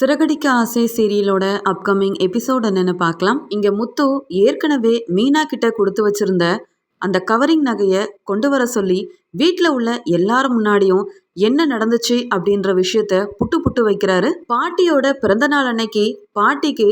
சிறகடிக்க ஆசை சீரியலோட upcoming episode என்னன்னு பார்க்கலாம். இங்க முத்து ஏற்கனவே மீனா கிட்ட கொடுத்து வச்சிருந்த அந்த கவரிங் நகையை கொண்டு வர சொல்லி வீட்டில் உள்ள எல்லாரும் முன்னாடியும் என்ன நடந்துச்சு அப்படின்ற விஷயத்த புட்டு புட்டு வைக்கிறாரு. பாட்டியோட பிறந்த நாள் அன்னைக்கு பாட்டிக்கு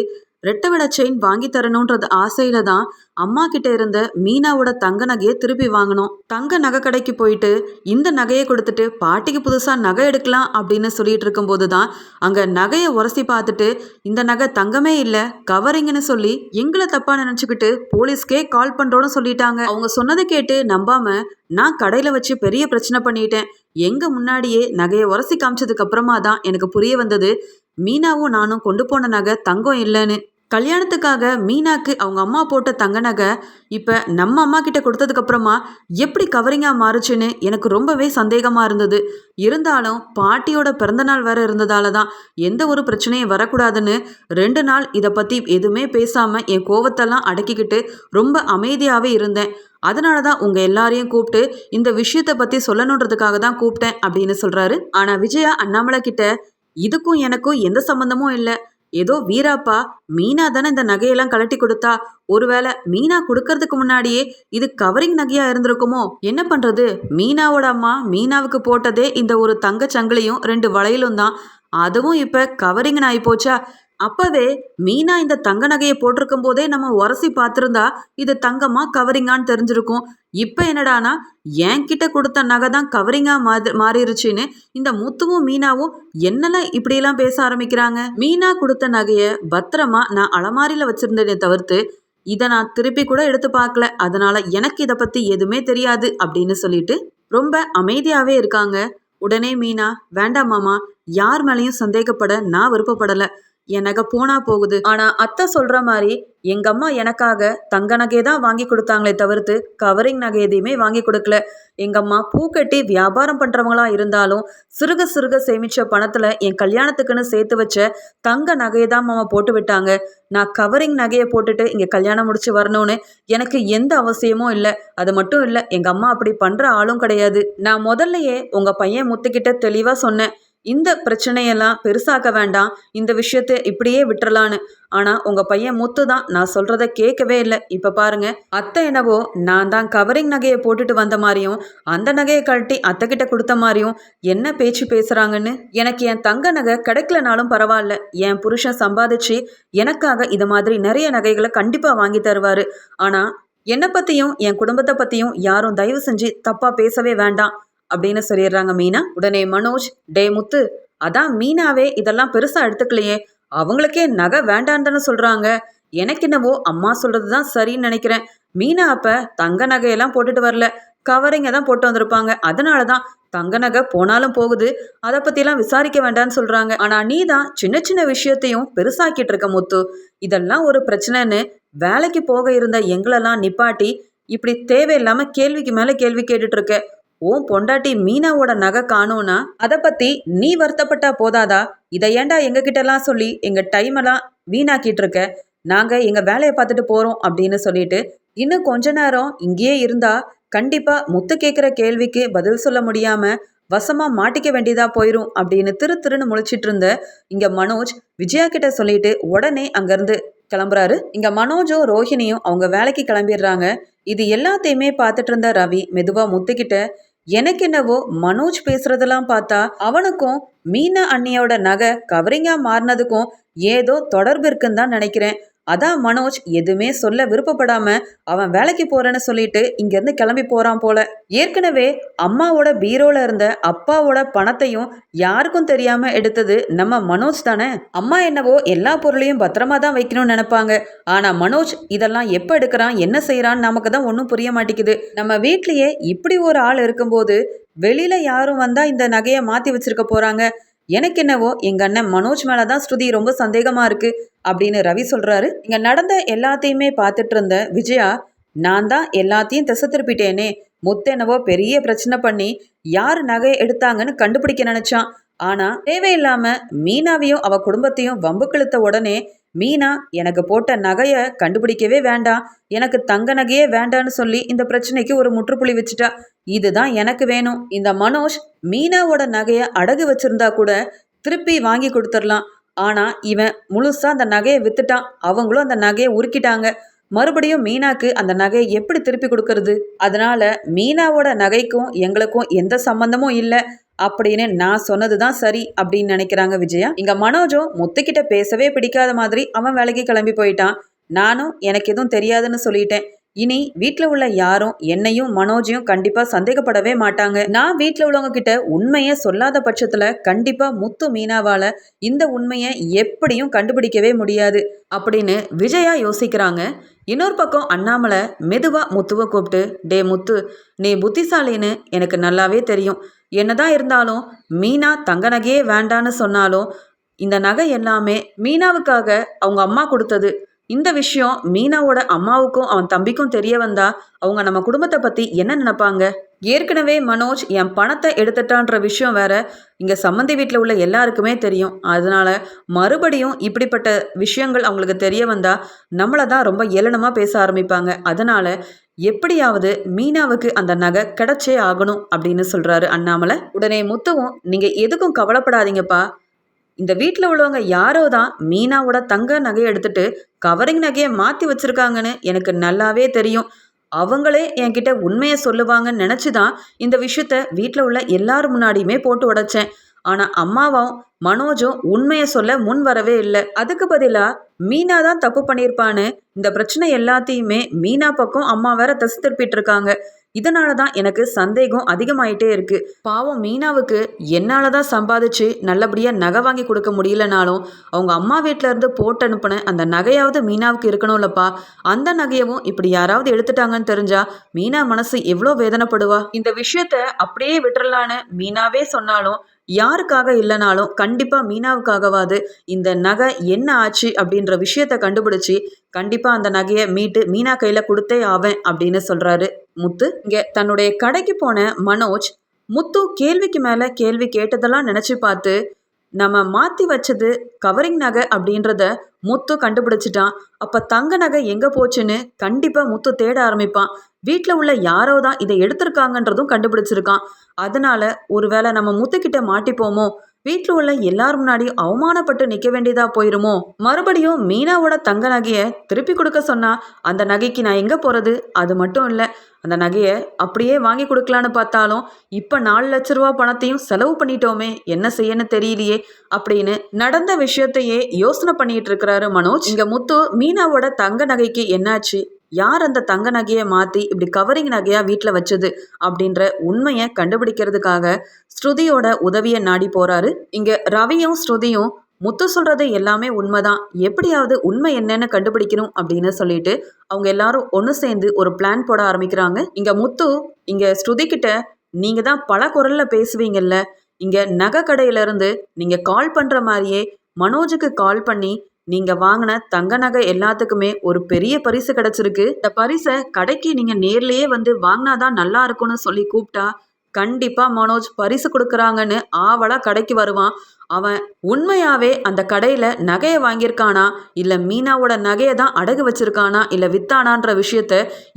ரெட்டை விட செயின் வாங்கி தரணுன்றது ஆசையில தான் அம்மா கிட்ட இருந்த மீனாவோட தங்க நகையை திருப்பி வாங்கணும். தங்க நகை கடைக்கு போயிட்டு இந்த நகையை கொடுத்துட்டு பாட்டிக்கு புதுசா நகை எடுக்கலாம் அப்படின்னு சொல்லிட்டு இருக்கும்போது தான் அங்க நகையை உரசி பார்த்துட்டு இந்த நகை தங்கமே இல்லை கவரிங்னு சொல்லி எங்களை தப்பா நினைச்சுக்கிட்டு போலீஸ்க்கே கால் பண்றோன்னு சொல்லிட்டாங்க. அவங்க சொன்னதை கேட்டு நம்பாம நான் கடையில வச்சு பெரிய பிரச்சனை பண்ணிட்டேன். எங்க முன்னாடியே நகையை உரசி காமிச்சதுக்கு அப்புறமா தான் எனக்கு புரிய வந்தது மீனாவும் நானும் கொண்டு போன நகை தங்கம் இல்லைன்னு. கல்யாணத்துக்காக மீனாக்கு அவங்க அம்மா போட்ட தங்க நகை இப்போ நம்ம அம்மா கிட்ட கொடுத்ததுக்கு அப்புறமா எப்படி கவரிங்காக மாறுச்சுன்னு எனக்கு ரொம்பவே சந்தேகமாக இருந்தது. இருந்தாலும் பாட்டியோட பிறந்தநாள் வேற இருந்ததால தான் எந்த ஒரு பிரச்சனையும் வரக்கூடாதுன்னு ரெண்டு நாள் இதை பற்றி எதுவுமே பேசாமல் என் கோவத்தெல்லாம் அடக்கிக்கிட்டு ரொம்ப அமைதியாகவே இருந்தேன். அதனால தான் உங்கள் எல்லாரையும் கூப்பிட்டு இந்த விஷயத்தை பற்றி சொல்லணுன்றதுக்காக தான் கூப்பிட்டேன் அப்படின்னு சொல்கிறாரு ஆனால் விஜயா அண்ணாமலை கிட்ட இதுக்கும் எனக்கும் எந்த சம்மந்தமும் இல்லை. ஏதோ வீராப்பா மீனா தானே இந்த நகையெல்லாம் கலட்டி கொடுத்தா. ஒருவேளை மீனா கொடுக்கறதுக்கு முன்னாடியே இது கவரிங் நகையா இருந்திருக்குமோ? என்ன பண்றது? மீனாவோட அம்மா மீனாவுக்கு போட்டதே இந்த ஒரு தங்க சங்கிலியும் ரெண்டு வளையலும் தான். அதுவும் இப்ப கவரிங்னு ஆகி போச்சா? அப்பவே மீனா இந்த தங்க நகையை போட்டிருக்கும் போதே நம்ம உரசி பார்த்துருந்தா இது தங்கமா கவரிங்கான்னு தெரிஞ்சிருக்கும். இப்போ என்னடானா என்கிட்ட கொடுத்த நகை தான் கவரிங்கா மாறி மாறிடுச்சின்னு இந்த முத்துவும் மீனாவும் என்னெல்லாம் இப்படியெல்லாம் பேச ஆரம்பிக்கிறாங்க? மீனா கொடுத்த நகையை பத்திரமா நான் அலமாரியில் வச்சிருந்தேனே தவிர்த்து இதை நான் திருப்பி கூட எடுத்து பார்க்கல. அதனால எனக்கு இதை பத்தி எதுவுமே தெரியாது அப்படின்னு சொல்லிட்டு ரொம்ப அமைதியாவே இருக்காங்க. உடனே மீனா வேண்டாம் மாமா யார் மேலேயும் சந்தேகப்பட நான் விருப்பப்படலை. என் நகை போனா போகுது. ஆனா அத்தை சொல்ற மாதிரி எங்க அம்மா எனக்காக தங்க நகையை தான் வாங்கி கொடுத்தாங்களே தவிர்த்து கவரிங் நகை எதையுமே வாங்கி கொடுக்கல. எங்க அம்மா பூ கட்டி வியாபாரம் பண்றவங்களா இருந்தாலும் சிறுக சிறுக சேமிச்ச பணத்துல என் கல்யாணத்துக்குன்னு சேர்த்து வச்ச தங்க நகையை தான் மாமா போட்டு விட்டாங்க. நான் கவரிங் நகையை போட்டுட்டு இங்க கல்யாணம் முடிச்சு வரணும்னு எனக்கு எந்த அவசியமும் இல்லை. அது மட்டும் இல்லை எங்க அம்மா அப்படி பண்ற ஆளும் கிடையாது. நான் முதல்லயே உங்க பையன் முத்துக்கிட்ட தெளிவா சொன்னேன். இந்த பிரச்சனையெல்லாம் பெருசாக்க வேண்டாம். இந்த விஷயத்த இப்படியே விட்டுறலான்னு. ஆனா உங்க பையன் முத்து தான். நான் சொல்றத கேட்கவே இல்லை. இப்ப பாருங்க. அத்தை என்னவோ நான் தான் கவரிங் நகையை போட்டுட்டு வந்த மாதிரியும் அந்த நகையை கழட்டி அத்தை கிட்ட கொடுத்த மாதிரியும் என்ன பேச்சு பேசுறாங்கன்னு? எனக்கு என் தங்க நகை கிடைக்கலனாலும் பரவாயில்ல. என் புருஷன் சம்பாதிச்சு எனக்காக இது மாதிரி நிறைய நகைகளை கண்டிப்பா வாங்கி தருவாரு. ஆனா என்னை பத்தியும் என் குடும்பத்தை பத்தியும் யாரும் தயவு செஞ்சு தப்பா பேசவே வேண்டாம். அப்படின்னு சொல்லிடுறாங்க மீனா. உடனே மனோஜ் டே முத்து அதான் மீனாவே இதெல்லாம் பெருசா எடுத்துக்கலையே. அவங்களுக்கே நகை வேண்டான்னு சொல்றாங்க. எனக்கு என்னவோ அம்மா சொல்றது தான் சரின்னு நினைக்கிறேன். மீனா அப்ப தங்க நகையெல்லாம் போட்டுட்டு வரல. கவரிங்க தான் போட்டு வந்திருப்பாங்க. அதனால தான் தங்க நகை போனாலும் போகுது. அதை பற்றிலாம் விசாரிக்க வேண்டாம்னு சொல்கிறாங்க ஆனால் நீ தான் சின்ன சின்ன விஷயத்தையும் பெருசாக்கிட்டு இருக்க முத்து. இதெல்லாம் ஒரு பிரச்சனைன்னு வேலைக்கு போக இருந்த எங்களெல்லாம் நிப்பாட்டி இப்படி தேவையில்லாமல் கேள்விக்கு மேலே கேள்வி கேட்டுட்டு இருக்க. உன் பொண்டாட்டி மீனாவோட நகை காணோன்னா அதை பத்தி நீ வருத்தப்பட்டா போதாதா? இதை ஏண்டா எங்க கிட்டலாம் சொல்லி எங்க டைம் எல்லாம் வீணாக்கிட்டு இருக்க? நாங்க எங்க வேலையை பார்த்துட்டு போறோம் அப்படின்னு சொல்லிட்டு இன்னும் கொஞ்ச நேரம் இங்கேயே இருந்தா கண்டிப்பா முத்து கேட்குற கேள்விக்கு பதில் சொல்ல முடியாம வசமா மாட்டிக்க வேண்டியதா போயிரும் அப்படின்னு திரு திருன்னு முழிச்சிட்டு இருந்த இங்க மனோஜ் விஜயா கிட்ட சொல்லிட்டு உடனே அங்கிருந்து கிளம்புறாரு. இங்க மனோஜும் ரோஹிணியும் அவங்க வேலைக்கு கிளம்பிடுறாங்க. இது எல்லாத்தையுமே பார்த்துட்டு இருந்த ரவி மெதுவா முத்துக்கிட்ட எனக்கு என்னவோ மனோஜ் பேசுறதெல்லாம் பார்த்தா அவனுக்கும் மீனா அண்ணியோட நகை கவரிங்கா மாறினதுக்கும் ஏதோ தொடர்பு இருக்குன்னு தான் நினைக்கிறேன். அதான் மனோஜ் எதுவுமே சொல்ல விருப்பப்படாம அவன் வேலைக்கு போறேன்னு சொல்லிட்டு இங்கிருந்து கிளம்பி போறான் போல. ஏற்கனவே அம்மாவோட பீரோல இருந்த அப்பாவோட பணத்தையும் யாருக்கும் தெரியாம எடுத்தது நம்ம மனோஜ் தானே. அம்மா என்னவோ எல்லா பொருளையும் பத்திரமா தான் வைக்கணும்னு நினைப்பாங்க. ஆனா மனோஜ் இதெல்லாம் எப்ப எடுக்கிறான் என்ன செய்யறான்னு நமக்கு தான் ஒன்றும் புரிய மாட்டேங்குது. நம்ம வீட்லயே இப்படி ஒரு ஆள் இருக்கும்போது வெளியில யாரும் வந்தா இந்த நகையை மாத்தி வச்சிருக்க போறாங்க. எனக்கு என்னவோ எங்க அண்ணன் மனோஜ் மேலதான் ஸ்ருதி ரொம்ப சந்தேகமா இருக்கு. அப்படின்னு ரவி சொல்கிறாரு இங்கே நடந்த எல்லாத்தையுமே பார்த்துட்டு இருந்த விஜயா நான் தான் எல்லாத்தையும் திசை திருப்பிட்டேனே முத்தெனவோ பெரிய பிரச்சனை பண்ணி யார் நகையை எடுத்தாங்கன்னு கண்டுபிடிக்க நினச்சான். ஆனால் தேவையில்லாமல் மீனாவையும் அவள் குடும்பத்தையும் வம்பு கழுத்த உடனே மீனா எனக்கு போட்ட நகையை கண்டுபிடிக்கவே வேண்டாம். எனக்கு தங்க நகையே வேண்டான்னு சொல்லி இந்த பிரச்சனைக்கு ஒரு முற்றுப்புள்ளி வச்சுட்டா. இதுதான் எனக்கு வேணும். இந்த மனோஜ் மீனாவோட நகையை அடகு வச்சிருந்தா கூட திருப்பி வாங்கி கொடுத்துடலாம். ஆனால் இவன் முழுசாக அந்த நகையை வித்துட்டான். அவங்களும் அந்த நகையை உருக்கிட்டாங்க. மறுபடியும் மீனாக்கு அந்த நகையை எப்படி திருப்பி கொடுக்கறது? அதனால மீனாவோட நகைக்கும் எங்களுக்கும் எந்த சம்பந்தமும் இல்லை. அப்படின்னு நான் சொன்னது தான் சரி அப்படின்னு நினைக்கிறாங்க விஜயா. இங்க மனோஜும் முத்துக்கிட்ட பேசவே பிடிக்காத மாதிரி அவன் வேலைக்கு கிளம்பி போயிட்டான். நானும் எனக்கு எதுவும் தெரியாதுன்னு சொல்லிட்டேன். இனி வீட்டில் உள்ள யாரும் என்னையும் மனோஜையும் கண்டிப்பா சந்தேகப்படவே மாட்டாங்க. நான் வீட்டில் உள்ளவங்க கிட்ட உண்மையை சொல்லாத பட்சத்துல கண்டிப்பா முத்து மீனாவால இந்த உண்மையை எப்படியும் கண்டுபிடிக்கவே முடியாது அப்படின்னு விஜயா யோசிக்கிறாங்க. இன்னொரு பக்கம் அண்ணாமலை மெதுவா முத்துவை கூப்பிட்டு டே முத்து நீ புத்திசாலின்னு எனக்கு நல்லாவே தெரியும். என்னதான் இருந்தாலும் மீனா தங்க நகையே வேண்டான்னு சொன்னாலும் இந்த நகை எல்லாமே மீனாவுக்காக அவங்க அம்மா கொடுத்தது. இந்த விஷயம் மீனாவோட அம்மாவுக்கும் அவன் தம்பிக்கும் தெரிய வந்தா அவங்க நம்ம குடும்பத்தை பத்தி என்ன நினைப்பாங்க? ஏற்கனவே மனோஜ் என் பணத்தை எடுத்துட்டான்ற விஷயம் வேற இங்க சம்மந்தி வீட்டில் உள்ள எல்லாருக்குமே தெரியும். அதனால மறுபடியும் இப்படிப்பட்ட விஷயங்கள் அவங்களுக்கு தெரிய வந்தா நம்மளை தான் ரொம்ப ஏளனமா பேச ஆரம்பிப்பாங்க. அதனால எப்படியாவது மீனாவுக்கு அந்த நகை கிடைச்சே ஆகணும் அப்படின்னு சொல்றாரு அண்ணாமலை. உடனே முத்துவும் நீங்க எதுக்கும் கவலைப்படாதீங்கப்பா. இந்த வீட்டில் உள்ளவங்க யாரோ தான் மீனாவோட தங்க நகையை எடுத்துட்டு கவரிங் நகையை மாற்றி வச்சிருக்காங்கன்னு எனக்கு நல்லாவே தெரியும். அவங்களே என்கிட்ட உண்மையை சொல்லுவாங்கன்னு நினச்சி தான் இந்த விஷயத்த வீட்டில் உள்ள எல்லார் முன்னாடியுமே போட்டு உடைச்சேன். ஆனால் அம்மாவும் மனோஜும் உண்மையை சொல்ல முன் வரவே இல்லை. அதுக்கு பதிலாக மீனா தான் தப்பு பண்ணியிருப்பான்னு இந்த பிரச்சனை எல்லாத்தையுமே மீனா பக்கம் அம்மா வேற தசு திருப்பிட்டு இருக்காங்க. இதனால தான் எனக்கு சந்தேகம் அதிகமாயிட்டே இருக்கு. பாவம் மீனாவுக்கு என்னால தான் சம்பாதிச்சு நல்லபடியாக நகை வாங்கி கொடுக்க முடியலனாலும் அவங்க அம்மா வீட்டில இருந்து போட்டு அனுப்பின அந்த நகையாவது மீனாவுக்கு இருக்கணும்லப்பா. அந்த நகையவும் இப்படி யாராவது எடுத்துட்டாங்கன்னு தெரிஞ்சா மீனா மனசு எவ்வளோ வேதனைப்படுவா? இந்த விஷயத்த அப்படியே விட்டுறலான்னு மீனாவே சொன்னாலும் யாருக்காக இல்லைனாலும் கண்டிப்பாக மீனாவுக்காகவாது இந்த நகை என்ன ஆச்சு அப்படின்ற விஷயத்த கண்டுபிடிச்சி கண்டிப்பாக அந்த நகையை மீட்டு மீனா கையில் கொடுத்தே ஆவேன் அப்படின்னு சொல்கிறாரு முத்து. இங்கே தன்னுடைய கடைக்கு போன மனோஜ் முத்து கேள்விக்கு மேலே கேள்வி கேட்டதெல்லாம் நினச்சி பார்த்து நம்ம மாற்றி வச்சது கவரிங் நகை அப்படின்றத முத்து கண்டுபிடிச்சிட்டான். அப்போ தங்க நகை எங்கே போச்சுன்னு கண்டிப்பாக முத்து தேட ஆரம்பிப்பான். வீட்டில் உள்ள யாரோ தான் இதை எடுத்திருக்காங்கன்றதும் கண்டுபிடிச்சிருக்கான். அதனால ஒருவேளை நம்ம முத்துக்கிட்ட மாட்டிப்போமோ? வீட்டில் உள்ள எல்லார் முன்னாடியும் அவமானப்பட்டு நிற்க வேண்டியதா போயிருமோ? மறுபடியும் மீனாவோட தங்க நகையை திருப்பி கொடுக்க சொன்னா அந்த நகைக்கு நான் எங்கே போகிறது அது மட்டும் இல்லை அந்த நகையை அப்படியே வாங்கி கொடுக்கலான்னு பார்த்தாலும் இப்போ நாலு லட்ச ரூபா பணத்தையும் செலவு பண்ணிட்டோமே என்ன செய்யன்னு தெரியலையே அப்படின்னு நடந்த விஷயத்தையே யோசனை பண்ணிட்டு இருக்கிறாரு மனோஜ். இங்க முத்து மீனாவோட தங்க நகைக்கு என்னாச்சு? யார் அந்த தங்க நகையை மாற்றி இப்படி கவரிங் நகையாக வீட்டில் வச்சது? அப்படின்ற உண்மையை கண்டுபிடிக்கிறதுக்காக ஸ்ருதியோட உதவியை நாடி போகிறாரு இங்கே ரவியும் ஸ்ருதியும் முத்து சொல்கிறது எல்லாமே உண்மைதான். எப்படியாவது உண்மை என்னன்னு கண்டுபிடிக்கணும் அப்படின்னு சொல்லிட்டு அவங்க எல்லாரும் ஒன்று சேர்ந்து ஒரு பிளான் போட ஆரம்பிக்கிறாங்க. இங்கே முத்து இங்கே ஸ்ருதி கிட்ட நீங்கள் தான் பல குரலில் பேசுவீங்கல்ல. இங்கே நகை கடையிலேருந்து நீங்கள் கால் பண்ணுற மாதிரியே மனோஜுக்கு கால் பண்ணி நீங்க வாங்கின தங்க நகை எல்லாத்துக்குமே ஒரு பெரிய பரிசு கிடைச்சிருக்கு. இந்த பரிசை கடைக்கு நீங்க நேர்லயே வந்து வாங்கினாதான் நல்லா இருக்கும்னு சொல்லி கூப்பிட்டா கண்டிப்பா மனோஜ் பரிசு கொடுக்குறாங்கன்னு ஆவலா கடைக்கு வருவான். அவன் உண்மையாவே அந்த கடையில நகையை வாங்கியிருக்கானா? இல்ல மீனாவோட நகையை தான் அடகு வச்சிருக்கானா? இல்ல வித்தானான்ற விஷயத்த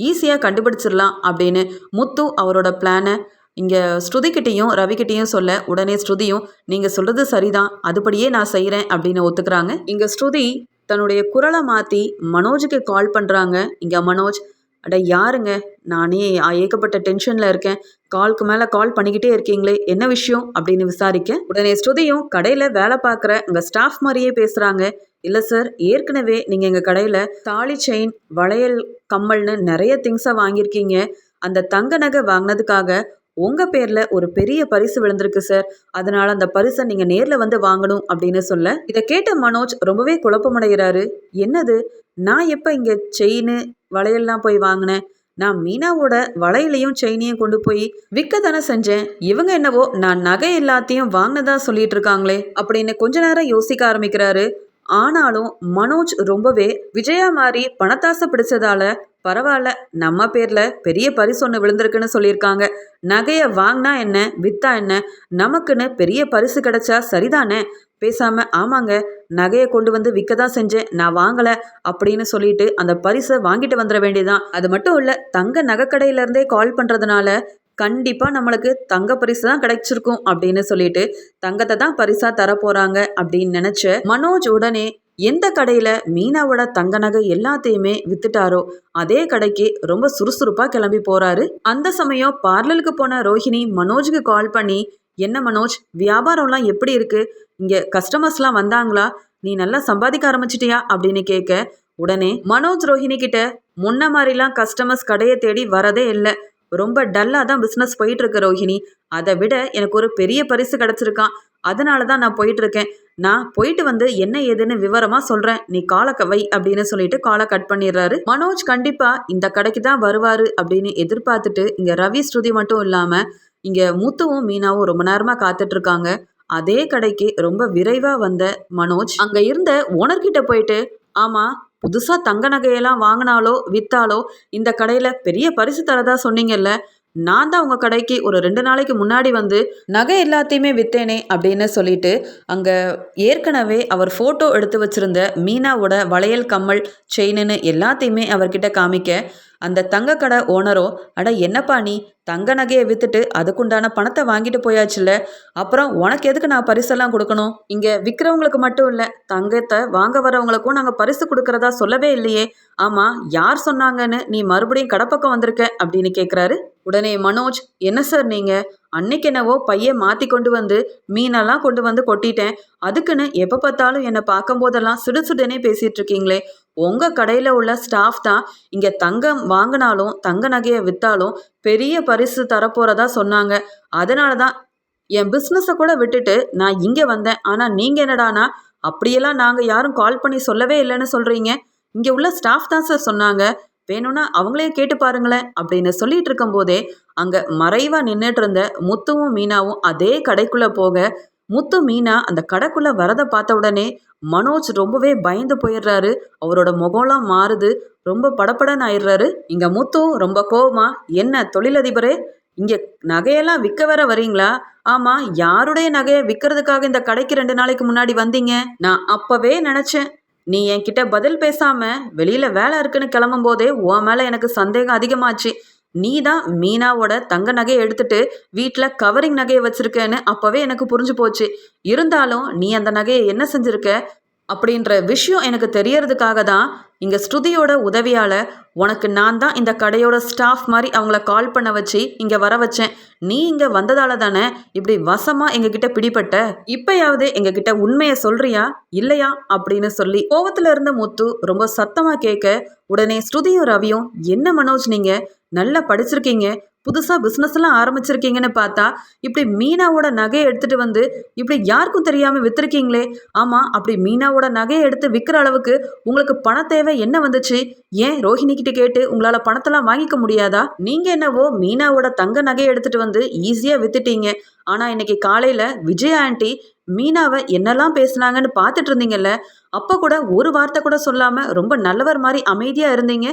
ஈஸியா கண்டுபிடிச்சிடலாம் அப்படின்னு முத்து அவரோட பிளானை இங்கே ஸ்ருதிக்கிட்டேயும் ரவிக்கிட்டேயும் சொல்ல உடனே ஸ்ருதியும் நீங்கள் சொல்கிறது சரிதான் அதுபடியே நான் செய்கிறேன் அப்படின்னு ஒத்துக்கிறாங்க. இங்கே ஸ்ருதி தன்னுடைய குரலை மாற்றி மனோஜுக்கு கால் பண்ணுறாங்க இங்கே மனோஜ் அட யாருங்க? நானே ஏகப்பட்ட டென்ஷனில் இருக்கேன். கால்க்கு மேலே கால் பண்ணிக்கிட்டே இருக்கீங்களே என்ன விஷயம்? அப்படின்னு விசாரிக்க உடனே ஸ்ருதியும் கடையில் வேலை பார்க்குற உங்கள் ஸ்டாஃப் மாதிரியே பேசுகிறாங்க இல்லை சார் ஏற்கனவே நீங்கள் எங்கள் கடையில் தாலி செயின் வளையல் கம்மல்னு நிறைய திங்ஸை வாங்கியிருக்கீங்க. அந்த தங்க நகை வாங்கினதுக்காக உங்கள் பேரில் ஒரு பெரிய பரிசு விழுந்திருக்கு சார் அதனால் அந்த பரிசை நீங்கள் நேரில் வந்து வாங்கணும் அப்படின்னு சொல்ல இதை கேட்ட மனோஜ் ரொம்பவே குழப்பமடைகிறாரு. என்னது? நான் எப்போ இங்கே செயின் வளையல்லாம் போய் வாங்கினேன்? நான் மீனாவோட வளையலையும் செயினையும் கொண்டு போய் விற்க தானே செஞ்சேன்? இவங்க என்னவோ நான் நகை எல்லாத்தையும் வாங்கினதா சொல்லிட்டு இருக்காங்களே அப்படின்னு கொஞ்ச நேரம் யோசிக்க ஆரம்பிக்கிறாரு. ஆனாலும் மனோஜ் ரொம்பவே விஜயா மாதிரி பணத்தாசை பிடிச்சதால பரவாயில்ல நம்ம பேரில் பெரிய பரிசு ஒன்று விழுந்திருக்குன்னு சொல்லியிருக்காங்க. நகையை வாங்கினா என்ன வித்தா என்ன நமக்குன்னு பெரிய பரிசு கிடைச்சா சரிதானே? பேசாம ஆமாங்க நகையை கொண்டு வந்து விற்க தான் செஞ்சேன் நான் வாங்கலை அப்படின்னு சொல்லிட்டு அந்த பரிசை வாங்கிட்டு வந்துட வேண்டியதான் அது மட்டும் இல்லை தங்க நகைக்கடையிலேருந்தே கால் பண்ணுறதுனால கண்டிப்பாக நம்மளுக்கு தங்க பரிசு தான் கிடைச்சிருக்கும் அப்படின்னு சொல்லிட்டு தங்கத்தை தான் பரிசாக தரப்போகிறாங்க அப்படின்னு நினச்ச மனோஜ் உடனே எந்த கடையில் மீனாவோட தங்க நகை எல்லாத்தையுமே வித்துட்டாரோ அதே கடைக்கு ரொம்ப சுறுசுறுப்பாக கிளம்பி போகிறாரு அந்த சமயம் பார்லருக்கு போன ரோஹிணி மனோஜுக்கு கால் பண்ணி என்ன மனோஜ் வியாபாரம்லாம் எப்படி இருக்கு? இங்கே கஸ்டமர்ஸ்லாம் வந்தாங்களா? நீ நல்லா சம்பாதிக்க ஆரம்பிச்சிட்டியா? அப்படின்னு கேட்க உடனே மனோஜ் ரோஹிணி கிட்ட முன்ன மாதிரிலாம் கஸ்டமர்ஸ் கடையை தேடி வரதே இல்லை. ரொம்ப டல்லாக தான் பிஸ்னஸ் போயிட்டுருக்கு ரோஹிணி. அதை விட எனக்கு ஒரு பெரிய பரிசு கிடச்சிருக்கான். அதனால தான் நான் போயிட்டுருக்கேன். நான் போயிட்டு வந்து என்ன ஏதுன்னு விவரமா சொல்றேன். நீ காலை வை அப்படின்னு சொல்லிட்டு காலை கட் பண்ணிடுறாரு. மனோஜ் கண்டிப்பா இந்த கடைக்கு தான் வருவாரு அப்படின்னு எதிர்பார்த்துட்டு இங்க ரவி ஸ்ருதி மட்டும் இல்லாம இங்க முத்துவும் மீனாவும் ரொம்ப நேரமா காத்துட்டு இருக்காங்க அதே கடைக்கு ரொம்ப விரைவா வந்த மனோஜ் அங்க இருந்த ஓனர்கிட்ட போயிட்டு ஆமா புதுசா தங்க நகையெல்லாம் வாங்கினாலோ வித்தாலோ இந்த கடையில பெரிய பரிசு தரதா சொன்னீங்கல்ல? நான் தான் உங்கள் கடைக்கு ஒரு ரெண்டு நாளைக்கு முன்னாடி வந்து நகை எல்லாத்தையுமே விற்றேனே அப்படின்னு சொல்லிட்டு அங்கே ஏற்கனவே அவர் ஃபோட்டோ எடுத்து வச்சுருந்த மீனாவோட வளையல் கம்மல் செயின்னு எல்லாத்தையுமே அவர்கிட்ட காமிக்க அந்த தங்க கடை ஓனரோ அட என்னப்பா நீ? தங்க நகையை விற்றுட்டு அதுக்குண்டான பணத்தை வாங்கிட்டு போயாச்சுல்ல? அப்புறம் உனக்கு எதுக்கு நான் பரிசெல்லாம் கொடுக்கணும்? இங்கே விற்கிறவங்களுக்கு மட்டும் இல்லை தங்கத்தை வாங்க வரவங்களுக்கும் நாங்கள் பரிசு கொடுக்கறதா சொல்லவே இல்லையே. ஆமாம் யார் சொன்னாங்கன்னு நீ மறுபடியும் கடப்பக்கம் வந்திருக்க அப்படின்னு கேட்குறாரு உடனே மனோஜ் என்ன சார் நீங்கள் அன்னைக்கு என்னவோ பையன் மாற்றி கொண்டு வந்து மீனெல்லாம் கொண்டு வந்து கொட்டிட்டேன். அதுக்குன்னு எப்போ பார்த்தாலும் என்னை பார்க்கும்போதெல்லாம் சுடுசுடுனே பேசிகிட்டு இருக்கீங்களே. உங்கள் கடையில் உள்ள ஸ்டாஃப் தான் இங்கே தங்கம் வாங்கினாலும் தங்க நகையை விற்றாலும் பெரிய பரிசு தரப்போகிறதா சொன்னாங்க. அதனால தான் என் பிஸ்னஸை கூட விட்டுட்டு நான் இங்கே வந்தேன். ஆனால் நீங்கள் என்னடானா அப்படியெல்லாம் நாங்கள் யாரும் கால் பண்ணி சொல்லவே இல்லைன்னு சொல்கிறீங்க இங்கே உள்ள ஸ்டாஃப் தான் சார் சொன்னாங்க. வேணும்னா அவங்களே கேட்டு பாருங்களேன் அப்படின்னு சொல்லிட்டு இருக்கும் போதே அங்கே மறைவாக நின்றுட்டு இருந்த முத்துவும் மீனாவும் அதே கடைக்குள்ளே போக முத்து மீனா அந்த கடைக்குள்ளே வரதை பார்த்த உடனே மனோஜ் ரொம்பவே பயந்து போயிடுறாரு. அவரோட முகம்லாம் மாறுது. ரொம்ப படப்படன்னு ஆயிடுறாரு. இங்கே முத்து ரொம்ப கோவமா என்ன தொழிலதிபரே இங்கே நகையெல்லாம் விற்க வர வரீங்களா ஆமாம் யாருடைய நகையை விற்கிறதுக்காக இந்த கடைக்கு ரெண்டு நாளைக்கு முன்னாடி வந்தீங்க? நான் அப்போவே நினச்சேன். நீ என்கிட்ட பதில் பேசாம வெளியில வேலை இருக்குன்னு கிளம்பும் போதே உன் மேல எனக்கு சந்தேகம் அதிகமாச்சு. நீ தான் மீனாவோட தங்க நகையை எடுத்துட்டு வீட்டில் கவரிங் நகையை வச்சிருக்கேன்னு அப்போவே எனக்கு புரிஞ்சு போச்சு. இருந்தாலும் நீ அந்த நகையை என்ன செஞ்சிருக்க? அப்படின்ற விஷயம் எனக்கு தெரியறதுக்காக தான் இங்கே ஸ்ருதியோட உதவியால் உனக்கு நான் தான் இந்த கடையோட ஸ்டாஃப் மாதிரி அவங்கள கால் பண்ண வச்சு இங்கே வர வச்சேன். நீ இங்கே வந்ததால தானே இப்படி வசமாக எங்ககிட்ட பிடிப்பட்ட இப்பயாவது எங்ககிட்ட உண்மையை சொல்றியா? இல்லையா? அப்படின்னு சொல்லி கோவத்துல இருந்த முத்து ரொம்ப சத்தமாக கேட்க உடனே ஸ்ருதியும் ரவியும் என்ன மனோஜ் நீங்கள் நல்லா படிச்சிருக்கீங்க. புதுசாக பிஸ்னஸ்லாம் ஆரம்பிச்சிருக்கீங்கன்னு பார்த்தா இப்படி மீனாவோட நகையை எடுத்துகிட்டு வந்து இப்படி யாருக்கும் தெரியாமல் விற்றுருக்கீங்களே ஆமாம் அப்படி மீனாவோட நகையை எடுத்து விற்கிற அளவுக்கு உங்களுக்கு பண தேவை என்ன வந்துச்சு? ஏன் ரோஹிணி கிட்ட கேட்டு உங்களால் பணத்தெல்லாம் வாங்கிக்க முடியாதா? நீங்கள் என்னவோ மீனாவோட தங்க நகையை எடுத்துகிட்டு வந்து ஈஸியாக விற்றுட்டீங்க ஆனால் இன்னைக்கு காலையில் விஜய் ஆண்டி மீனாவை என்னெல்லாம் பேசுனாங்கன்னு பார்த்துட்டு இருந்தீங்கல்ல அப்போ கூட ஒரு வார்த்தை கூட சொல்லாமல் ரொம்ப நல்லவர் மாதிரி அமைதியாக இருந்தீங்க.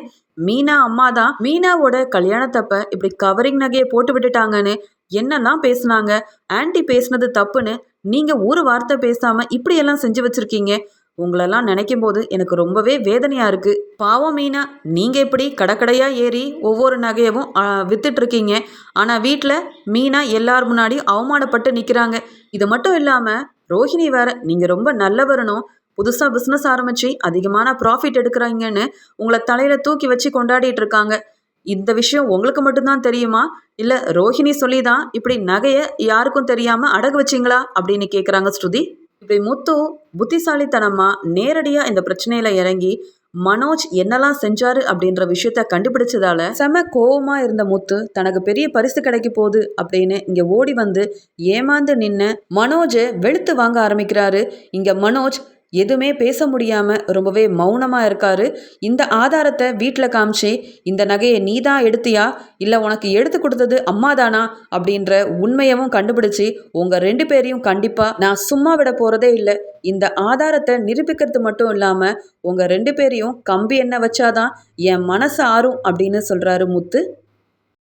மீனா அம்மா தான் மீனாவோட கல்யாணத்தப்ப இப்படி கவரிங் நகையை போட்டு விட்டுட்டாங்கன்னு என்னெல்லாம் பேசுனாங்க? ஆன்டி பேசுனது தப்புன்னு நீங்கள் ஒரு வார்த்தை பேசாமல் இப்படியெல்லாம் செஞ்சு வச்சுருக்கீங்க. உங்களெல்லாம் நினைக்கும் போது எனக்கு ரொம்பவே வேதனையாக இருக்குது பாவம் மீனா நீங்கள் இப்படி கடக்கடையாக ஏறி ஒவ்வொரு நகையவும் விற்றுட்ருக்கீங்க ஆனால் வீட்டில் மீனா எல்லார் முன்னாடியும் அவமானப்பட்டு நிற்கிறாங்க இது மட்டும் இல்லாமல் ரோஹிணி வேற நீங்கள் ரொம்ப நல்லவரணும். புதுசாக பிஸ்னஸ் ஆரம்பித்து அதிகமான ப்ராஃபிட் எடுக்கிறாங்கன்னு உங்களை தலையில் தூக்கி வச்சு கொண்டாடிட்டு இருக்காங்க. இந்த விஷயம் உங்களுக்கு மட்டும்தான் தெரியுமா? இல்லை ரோஹிணி சொல்லி தான் இப்படி நகையை யாருக்கும் தெரியாமல் அடகு வச்சிங்களா? அப்படின்னு கேட்குறாங்க ஸ்ருதி. இப்படி முத்து புத்திசாலித்தனமாக நேரடியாக இந்த பிரச்சனையில் இறங்கி மனோஜ் என்னெல்லாம் செஞ்சாரு? அப்படின்ற விஷயத்த கண்டுபிடிச்சதால செம கோவமா இருந்த முத்து தனக்கு பெரிய பரிசு கிடைக்க போகுது அப்படின்னு இங்க ஓடி வந்து ஏமாந்து நின்று மனோஜை வெளுத்து வாங்க ஆரம்பிக்கிறாரு. இங்க மனோஜ் எதுவுமே பேச முடியாமல் ரொம்பவே மௌனமாக இருக்காரு. இந்த ஆதாரத்தை வீட்டில் காமிச்சு இந்த நகையை நீ தான் எடுத்தியா? இல்லை உனக்கு எடுத்து கொடுத்தது அம்மா தானா? அப்படின்ற உண்மையவும் கண்டுபிடிச்சி உங்கள் ரெண்டு பேரையும் கண்டிப்பாக நான் சும்மா விட போகிறதே இல்லை. இந்த ஆதாரத்தை நிரூபிக்கிறது மட்டும் இல்லாமல் உங்கள் ரெண்டு பேரையும் கம்பி என்ன வச்சாதான் என் மனசு ஆறும் அப்படின்னு சொல்கிறாரு முத்து.